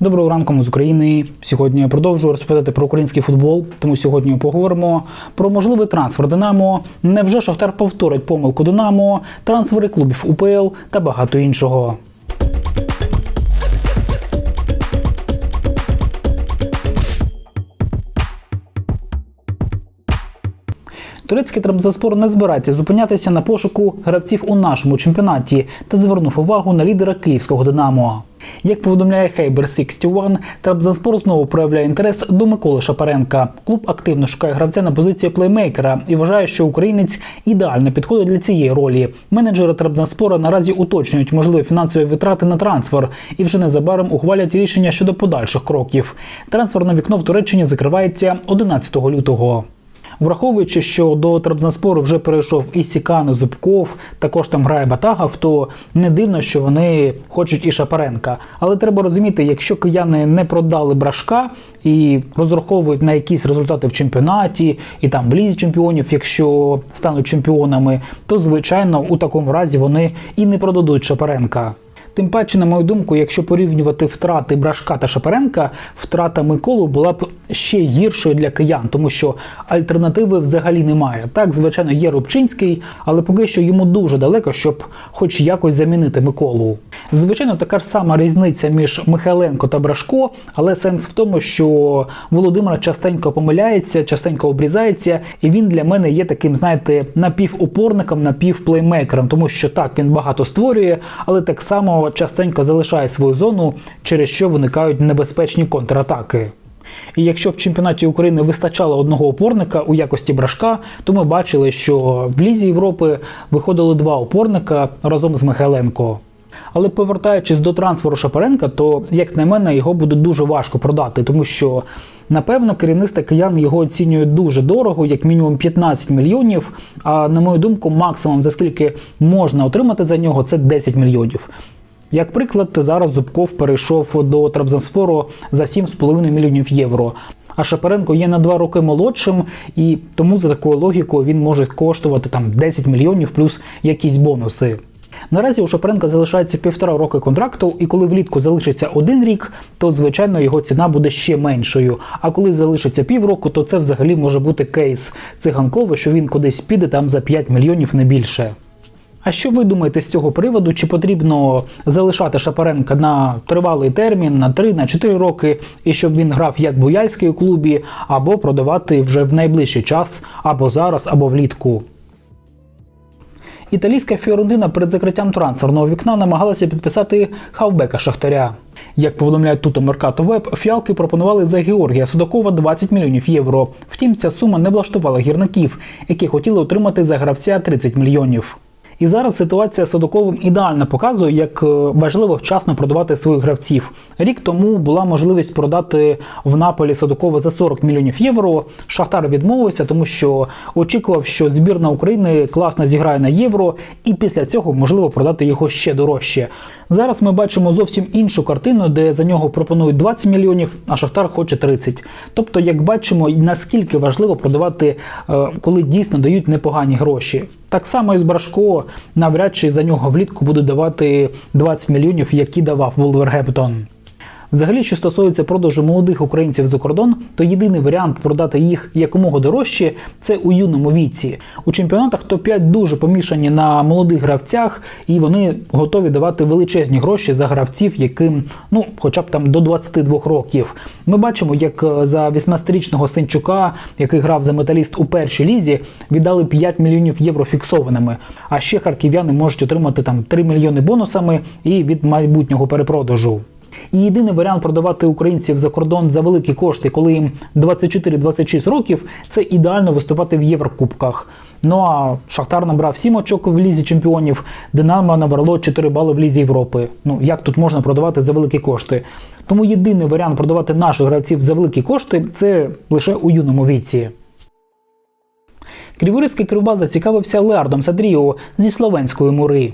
Доброго ранку з України. Сьогодні я продовжую розповідати про український футбол. Тому сьогодні поговоримо про можливий трансфер Динамо. Невже Шахтар повторить помилку Динамо, трансфери клубів УПЛ та багато іншого. Турецький Трабзонспор не збирається зупинятися на пошуку гравців у нашому чемпіонаті та звернув увагу на лідера київського Динамо. Як повідомляє Хейбер 61, Трабзонспор знову проявляє інтерес до Миколи Шапаренка. Клуб активно шукає гравця на позиції плеймейкера і вважає, що українець ідеально підходить для цієї ролі. Менеджери Трабзонспора наразі уточнюють можливі фінансові витрати на трансфер і вже незабаром ухвалять рішення щодо подальших кроків. Трансферне вікно в Туреччині закривається 11 лютого. Враховуючи, що до Трабзонспору вже перейшов і Сікан, і Зубков, також там грає Батагов, то не дивно, що вони хочуть і Шапаренка. Але треба розуміти, якщо кияни не продали брашка і розраховують на якісь результати в чемпіонаті, і там в лізі чемпіонів, якщо стануть чемпіонами, то звичайно у такому разі вони і не продадуть Шапаренка. Тим паче, на мою думку, якщо порівнювати втрати Брашка та Шапаренка, втрата Миколу була б ще гіршою для киян, тому що альтернативи взагалі немає. Так, звичайно, є Рубчинський, але поки що йому дуже далеко, щоб хоч якось замінити Миколу. Звичайно, така ж сама різниця між Михайленко та Брашко, але сенс в тому, що Володимир частенько помиляється, частенько обрізається, і він для мене є таким, знаєте, напівопорником, напівплеймейкером, тому що так він багато створює, але так само частенько залишає свою зону, через що виникають небезпечні контратаки. І якщо в чемпіонаті України вистачало одного опорника у якості брашка, то ми бачили, що в Лізі Європи виходили два опорника разом з Михайленко. Але повертаючись до трансферу Шапаренка, то, як на мене, його буде дуже важко продати, тому що, напевно, керівництво киян його оцінює дуже дорого, як мінімум 15 мільйонів. А на мою думку, максимум за скільки можна отримати за нього, це 10 мільйонів. Як приклад, зараз Зубков перейшов до Трабзонспору за 7,5 мільйонів євро. А Шапаренко є на два роки молодшим, і тому за такою логікою він може коштувати там 10 мільйонів плюс якісь бонуси. Наразі у Шапаренка залишається півтора роки контракту, і коли влітку залишиться один рік, то звичайно його ціна буде ще меншою. А коли залишиться півроку, то це взагалі може бути кейс циганковий, що він кудись піде там за 5 мільйонів не більше. А що ви думаєте з цього приводу? Чи потрібно залишати Шапаренка на тривалий термін, на 3 на 4 роки, і щоб він грав як Буяльський у клубі, або продавати вже в найближчий час, або зараз, або влітку? Італійська Фіорентина перед закриттям трансферного вікна намагалася підписати хавбека Шахтаря. Як повідомляють тут Меркато Веб, фіалки пропонували за Георгія Судакова 20 мільйонів євро. Втім, ця сума не влаштувала гірників, які хотіли отримати за гравця 30 мільйонів. І зараз ситуація з Судаковим ідеально показує, як е, важливо вчасно продавати своїх гравців. Рік тому була можливість продати в Наполі Судакова за 40 мільйонів євро. Шахтар відмовився, тому що очікував, що збірна України класно зіграє на євро, і після цього можливо продати його ще дорожче. Зараз ми бачимо зовсім іншу картину, де за нього пропонують 20 мільйонів, а Шахтар хоче 30. Тобто, як бачимо, наскільки важливо продавати, е, коли дійсно дають непогані гроші. Так само і з Брашко навряд чи за нього влітку будуть давати 20 мільйонів, які давав Волвергемптон. Взагалі, що стосується продажу молодих українців за кордон, то єдиний варіант продати їх якомога дорожче це у юному віці. У чемпіонатах топ-5 дуже помішані на молодих гравцях, і вони готові давати величезні гроші за гравців, яким ну, хоча б там до 22 років. Ми бачимо, як е, за 18-річного Сенчука, який грав за металіст у першій лізі, віддали 5 мільйонів євро фіксованими. А ще харків'яни можуть отримати там 3 мільйони бонусами і від майбутнього перепродажу. І єдиний варіант продавати українців за кордон за великі кошти, коли їм 24-26 років, це ідеально виступати в Єврокубках. Ну а Шахтар набрав 7 очок в лізі чемпіонів, Динамо набрало 4 бали в лізі Європи. Ну як тут можна продавати за великі кошти? Тому єдиний варіант продавати наших гравців за великі кошти це лише у юному віці. Криворізький кривбас зацікавився Леардом Садріо зі словенської мури.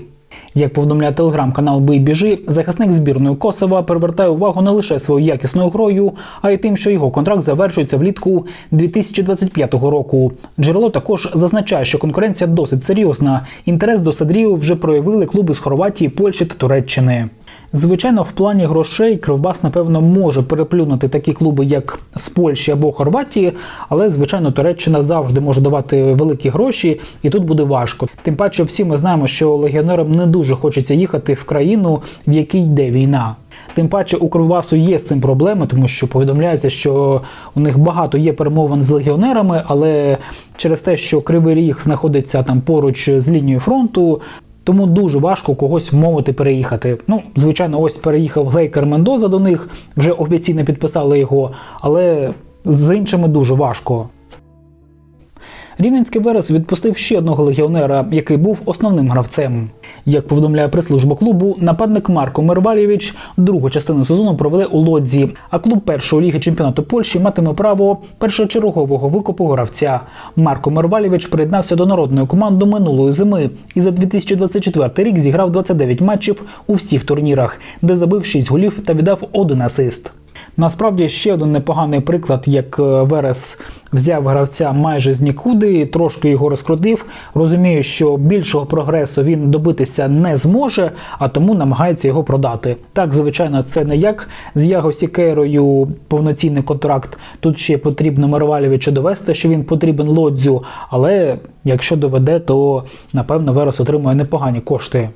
Як повідомляє телеграм-канал Бий біжи, захисник збірної Косова привертає увагу не лише своєю якісною грою, а й тим, що його контракт завершується влітку 2025 року. Джерело також зазначає, що конкуренція досить серйозна. Інтерес до Садрію вже проявили клуби з Хорватії, Польщі та Туреччини. Звичайно, в плані грошей Кривбас, напевно, може переплюнути такі клуби, як з Польщі або Хорватії, але звичайно Туреччина завжди може давати великі гроші, і тут буде важко. Тим паче, всі ми знаємо, що легіонерам не дуже хочеться їхати в країну, в якій йде війна. Тим паче у Кривбасу є з цим проблеми, тому що повідомляється, що у них багато є перемовин з легіонерами, але через те, що Кривий Ріг знаходиться там поруч з лінією фронту, тому дуже важко когось вмовити переїхати. Ну, звичайно, ось переїхав Лейкер Мендоза до них, вже офіційно підписали його, але з іншими дуже важко. Рівненський Верес відпустив ще одного легіонера, який був основним гравцем. Як повідомляє прес-служба клубу, нападник Марко Мервалєвич другу частину сезону проведе у Лодзі, а клуб першої ліги чемпіонату Польщі матиме право першочергового викупу гравця. Марко Мервалєвич приєднався до народної команди минулої зими і за 2024 рік зіграв 29 матчів у всіх турнірах, де забив 6 голів та віддав один асист. Насправді ще один непоганий приклад, як е, Верес взяв гравця майже з нікуди, трошки його розкрутив. Розумію, що більшого прогресу він добитися не зможе, а тому намагається його продати. Так, звичайно, це не як з Яго Сікерою повноцінний контракт. Тут ще потрібно Мировалєвичу довести, що він потрібен лодзю. Але якщо доведе, то напевно Верес отримує непогані кошти.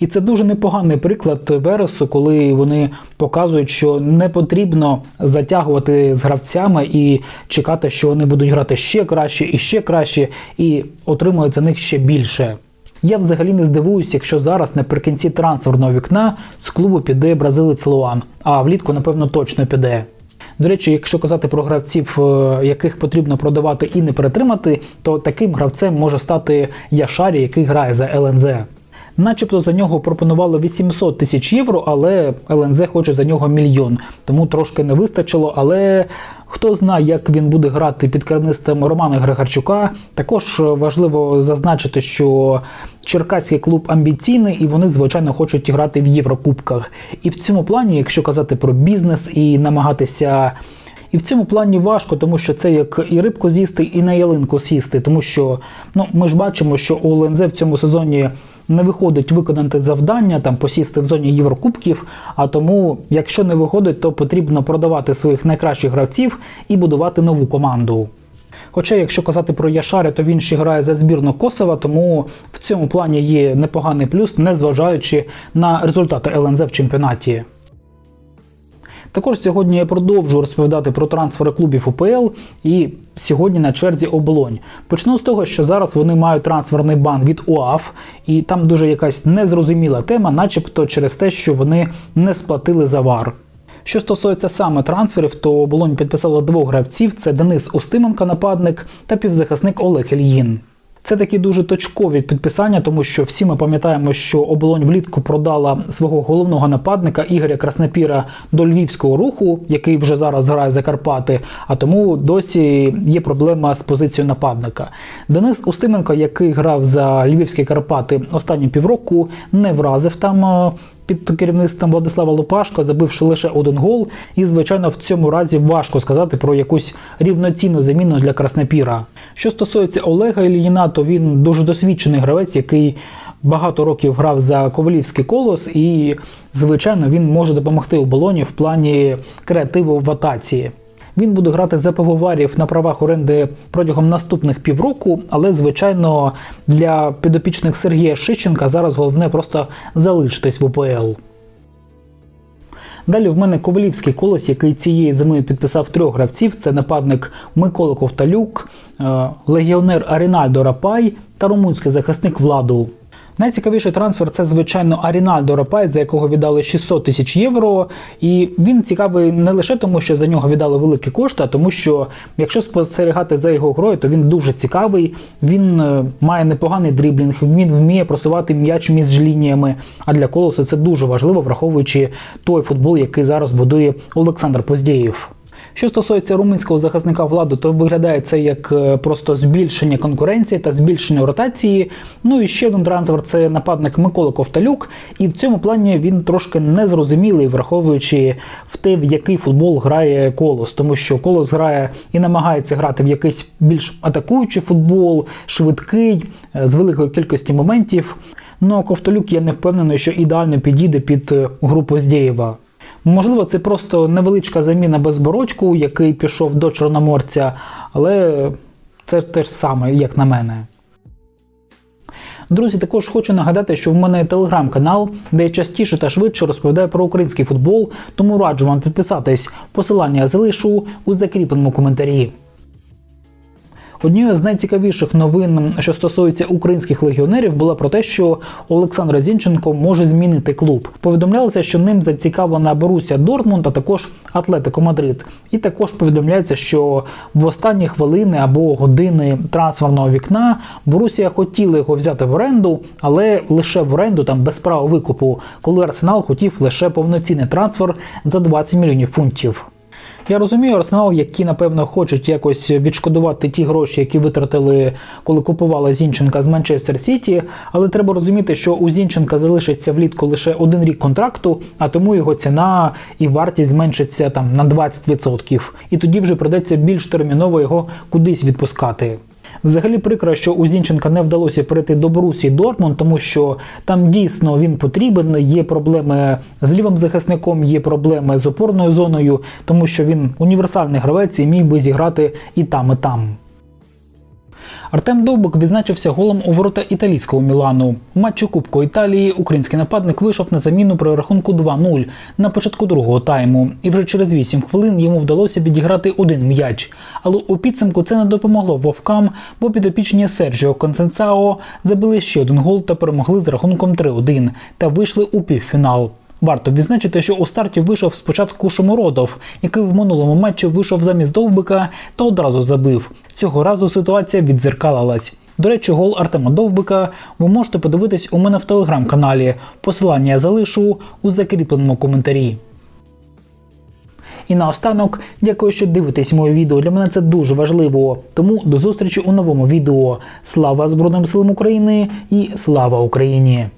І це дуже непоганий приклад Вересу, коли вони показують, що не потрібно затягувати з гравцями і чекати, що вони будуть грати ще краще і ще краще, і отримують за них ще більше. Я взагалі не здивуюся, якщо зараз наприкінці трансферного вікна з клубу піде бразилець Луан, а влітку, напевно, точно піде. До речі, якщо казати про гравців, е, яких потрібно продавати і не перетримати, то таким гравцем може стати Яшарі, який грає за ЛНЗ. Начебто за нього пропонували 800 тисяч євро, але ЛНЗ хоче за нього мільйон, тому трошки не вистачило. Але хто знає, як він буде грати під керівництвом Романа Григорчука. Також важливо зазначити, що Черкаський клуб амбіційний і вони, звичайно, хочуть грати в Єврокубках. І в цьому плані, якщо казати про бізнес і намагатися. І в цьому плані важко, тому що це як і рибку з'їсти, і на ялинку сісти. Тому що ну ми ж бачимо, що у ЛНЗ в цьому сезоні не виходить виконати завдання, там посісти в зоні Єврокубків. А тому, якщо не виходить, то потрібно продавати своїх найкращих гравців і будувати нову команду. Хоча, якщо казати про Яшаря, то він ще грає за збірну Косова, тому в цьому плані є непоганий плюс, незважаючи на результати ЛНЗ в чемпіонаті. Також сьогодні я продовжу розповідати про трансфери клубів УПЛ і сьогодні на черзі оболонь. Почну з того, що зараз вони мають трансферний бан від УАФ, і там дуже якась незрозуміла тема, начебто через те, що вони не сплатили за вар. Що стосується саме трансферів, то оболонь підписала двох гравців: це Денис Устименко, нападник та півзахисник Олег Ільїн. Це такі дуже точкові підписання, тому що всі ми пам'ятаємо, що оболонь влітку продала свого головного нападника Ігоря Краснопіра до львівського руху, який вже зараз грає за Карпати. А тому досі є проблема з позицією нападника. Денис Устименко, який грав за львівські Карпати останні півроку, не вразив там. Під керівництвом Владислава Лопашко, забивши лише один гол, і звичайно в цьому разі важко сказати про якусь рівноцінну заміну для Краснопіра. Що стосується Олега Ільїна, то він дуже досвідчений гравець, який багато років грав за Ковалівський колос, і звичайно він може допомогти у болоні в плані креативу в атаці. Він буде грати за пивоварів на правах оренди протягом наступних півроку, але звичайно для підопічних Сергія Шиченка зараз головне просто залишитись в УПЛ. Далі в мене Ковалівський колос, який цієї зими підписав трьох гравців: це нападник Микола Ковталюк, е, легіонер Арінальдо Рапай та румунський захисник Владу. Найцікавіший трансфер це, звичайно, Арінальдо Рапай, за якого віддали 600 тисяч євро. І він цікавий не лише тому, що за нього віддали великі кошти, а тому, що якщо спостерігати за його грою, то він дуже цікавий. Він е, має непоганий дріблінг, він вміє просувати м'яч між лініями. А для колосу це дуже важливо, враховуючи той футбол, який зараз будує Олександр Поздєєв. Що стосується румунського захисника влади, то виглядає це як е, просто збільшення конкуренції та збільшення ротації. Ну і ще один трансфер це нападник Микола Ковталюк. І в цьому плані він трошки незрозумілий, враховуючи в те, в який футбол грає колос, тому що колос грає і намагається грати в якийсь більш атакуючий футбол, швидкий, е, з великою кількістю моментів. Ну а Ковтолюк я не впевнений, що ідеально підійде під е, групу Здєєва. Можливо, це просто невеличка заміна безбородьку, який пішов до Чорноморця, але це те ж саме, як на мене. Друзі, також хочу нагадати, що в мене є телеграм-канал, де я частіше та швидше розповідаю про український футбол, тому раджу вам підписатись. Посилання залишу у закріпленому коментарі. Однією з найцікавіших новин, що стосується українських легіонерів, була про те, що Олександр Зінченко може змінити клуб. Повідомлялося, що ним зацікавлена Боруся Дортмунд, а також Атлетико Мадрид. І також повідомляється, що в останні хвилини або години трансферного вікна Борусія хотіла його взяти в оренду, але лише в оренду там без права викупу, коли Арсенал хотів лише повноцінний трансфер за 20 мільйонів фунтів. Я розумію Арсенал, які напевно хочуть якось відшкодувати ті гроші, які витратили, коли купували Зінченка з Манчестер Сіті. Але треба розуміти, що у Зінченка залишиться влітку лише один рік контракту, а тому його ціна і вартість зменшиться там на 20%. І тоді вже придеться більш терміново його кудись відпускати. Взагалі прикро, що у Зінченка не вдалося перейти до Борусі Дортмунд, тому що там дійсно він потрібен. Є проблеми з лівим захисником, є проблеми з опорною зоною, тому що він універсальний гравець і міг би зіграти і там, і там. Артем Довбик відзначився голом у ворота італійського Мілану. У матчі Кубку Італії український нападник вийшов на заміну при рахунку 2-0 на початку другого тайму, і вже через 8 хвилин йому вдалося відіграти один м'яч. Але у підсумку це не допомогло вовкам, бо підопічні Серджіо Консенсао забили ще один гол та перемогли з рахунком 3-1 та вийшли у півфінал. Варто відзначити, що у старті вийшов спочатку Шомородов, який в минулому матчі вийшов замість Довбика та одразу забив. Цього разу ситуація відзеркалилась. До речі, гол Артема Довбика ви можете подивитись у мене в телеграм-каналі. Посилання я залишу у закріпленому коментарі. І наостанок, дякую, що дивитесь моє відео. Для мене це дуже важливо. Тому до зустрічі у новому відео. Слава Збройним силам України і слава Україні!